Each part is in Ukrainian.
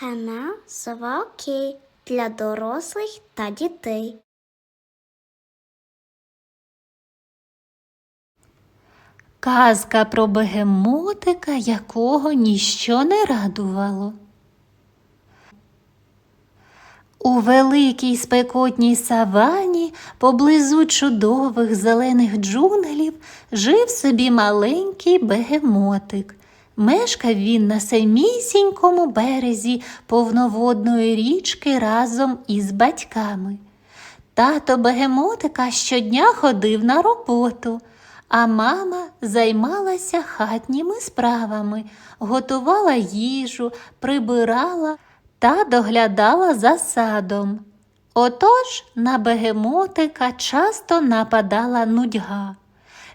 Канал Сова для дорослих та дітей. Казка про бегемотика, якого ніщо не радувало. У великій спекотній савані, поблизу чудових зелених джунглів, жив собі маленький бегемотик. Мешкав він на самісінькому березі повноводної річки разом із батьками. Тато бегемотика щодня ходив на роботу, а мама займалася хатніми справами, готувала їжу, прибирала та доглядала за садом. Отож на бегемотика часто нападала нудьга.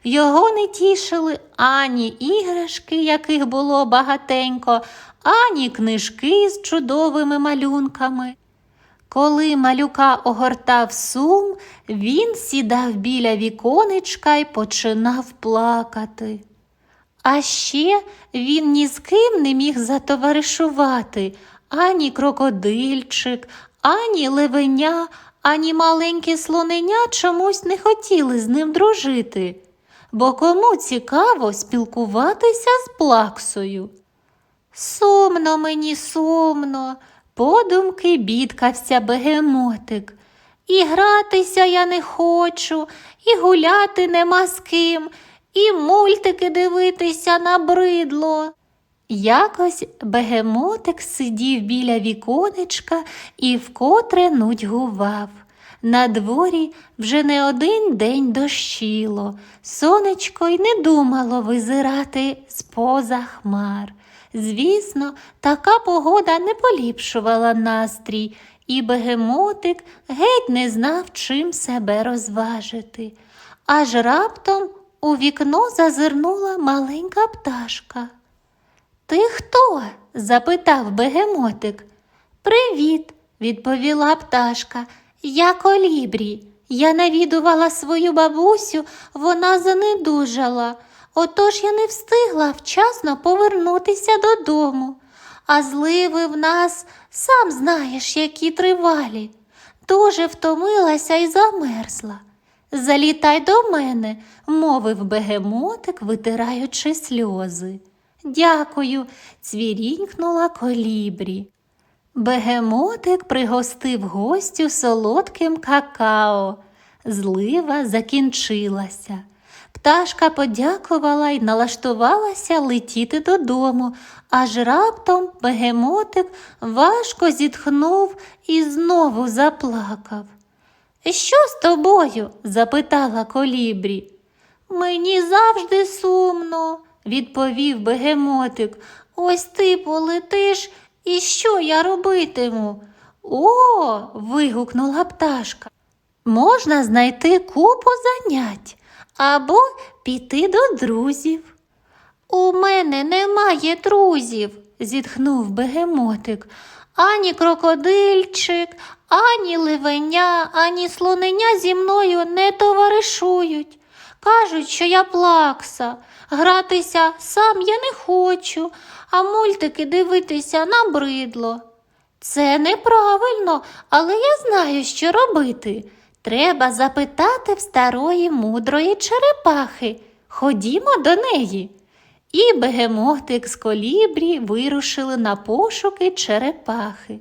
Його не тішили ані іграшки, яких було багатенько, ані книжки з чудовими малюнками. Коли малюка огортав сум, він сідав біля віконечка і починав плакати. А ще він ні з ким не міг затоваришувати ані крокодильчик, ані левеня, ані маленьке слоненя чомусь не хотіли з ним дружити, бо кому цікаво спілкуватися з плаксою. Сумно мені, сумно, подумки бідкався бегемотик. І гратися я не хочу, і гуляти нема з ким, і мультики дивитися набридло. Якось бегемотик сидів біля віконечка і вкотре нудьгував. На дворі вже не один день дощило, сонечко й не думало визирати з-поза хмар. Звісно, така погода не поліпшувала настрій, і бегемотик геть не знав, чим себе розважити. Аж раптом у вікно зазирнула маленька пташка. Ти хто? запитав бегемотик. Привіт, відповіла пташка. Я колібрі. Я навідувала свою бабусю, вона занедужала. Отож я не встигла вчасно повернутися додому. А зливи в нас, сам знаєш, які тривалі. Дуже втомилася і замерзла. Залітай до мене, мовив бегемотик, витираючи сльози. Дякую, цвірінькнула колібрі. Бегемотик пригостив гостю солодким какао. Злива закінчилася. Пташка подякувала й налаштувалася летіти додому, аж раптом бегемотик важко зітхнув і знову заплакав. Що з тобою? запитала колібрі. Мені завжди сумно, відповів бегемотик. Ось ти полетиш, і що я робитиму? О. вигукнула пташка. Можна знайти купу занять або піти до друзів. У мене немає друзів, зітхнув бегемотик. Ані крокодильчик, ані ливеня, ані слоненя зі мною не товаришують. Кажуть, що я плакса, гратися сам я не хочу, а мультики дивитися набридло. Це неправильно, але я знаю, що робити. Треба запитати в старої мудрої черепахи. Ходімо до неї. І бегемотик з колібрі вирушили на пошуки черепахи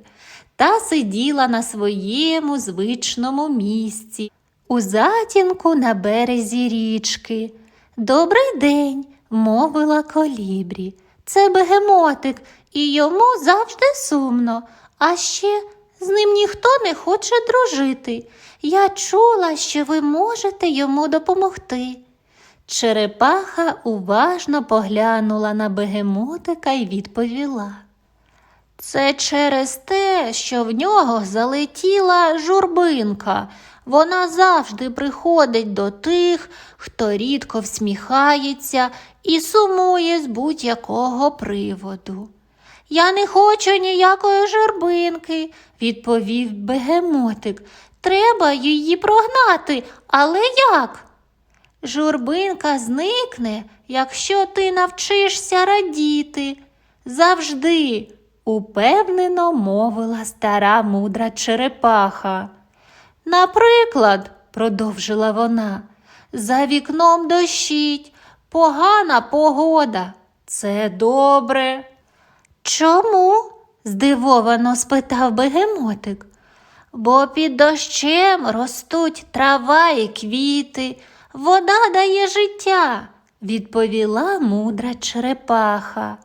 та сиділа на своєму звичному місці, у затінку на березі річки. Добрий день, мовила колібрі. Це бегемотик, і йому завжди сумно, а ще з ним ніхто не хоче дружити. Я чула, що ви можете йому допомогти. Черепаха уважно поглянула на бегемотика і відповіла. Це через те, що в нього залетіла журбинка. Вона завжди приходить до тих, хто рідко всміхається і сумує з будь-якого приводу. Я не хочу ніякої журбинки, відповів бегемотик. Треба її прогнати, але як? Журбинка зникне, якщо ти навчишся радіти. Завжди, упевнено мовила стара мудра черепаха. Наприклад, продовжила вона, за вікном дощить, погана погода. Це добре. Чому? здивовано спитав бегемотик. Бо під дощем ростуть трава і квіти, вода дає життя, відповіла мудра черепаха.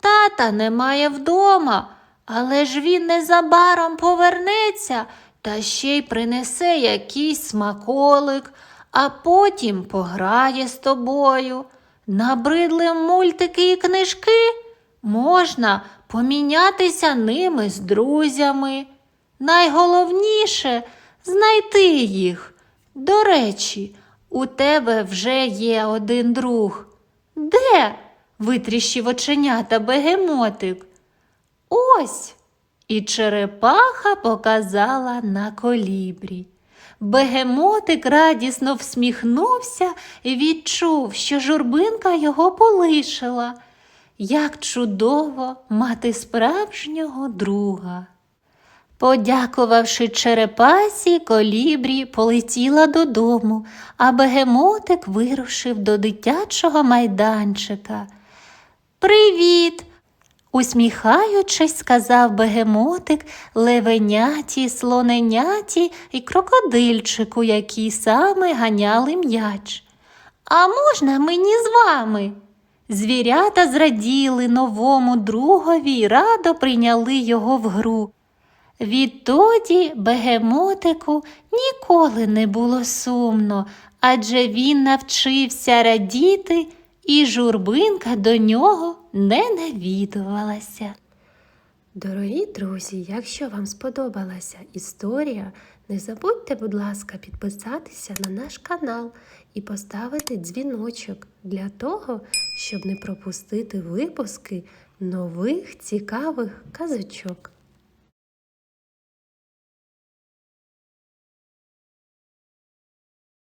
Тата немає вдома, але ж він незабаром повернеться та ще й принесе якийсь смаколик, а потім пограє з тобою. Набридли мультики і книжки можна помінятися ними з друзями. Найголовніше знайти їх. До речі, у тебе вже є один друг. Де? Витріщив оченята бегемотик. Ось. І черепаха показала на колібрі. Бегемотик радісно всміхнувся і відчув, що журбинка його полишила. Як чудово мати справжнього друга. Подякувавши черепасі, колібрі полетіла додому, а бегемотик вирушив до дитячого майданчика. Привіт! усміхаючись, сказав бегемотик левеняті, слоненяті і крокодильчику, які саме ганяли м'яч. А можна мені з вами? Звірята зраділи новому другові й радо прийняли його в гру. Відтоді бегемотику ніколи не було сумно, адже він навчився радіти, і журбинка до нього не навідувалася. Дорогі друзі, якщо вам сподобалася історія, не забудьте, будь ласка, підписатися на наш канал і поставити дзвіночок для того, щоб не пропустити випуски нових цікавих казочок.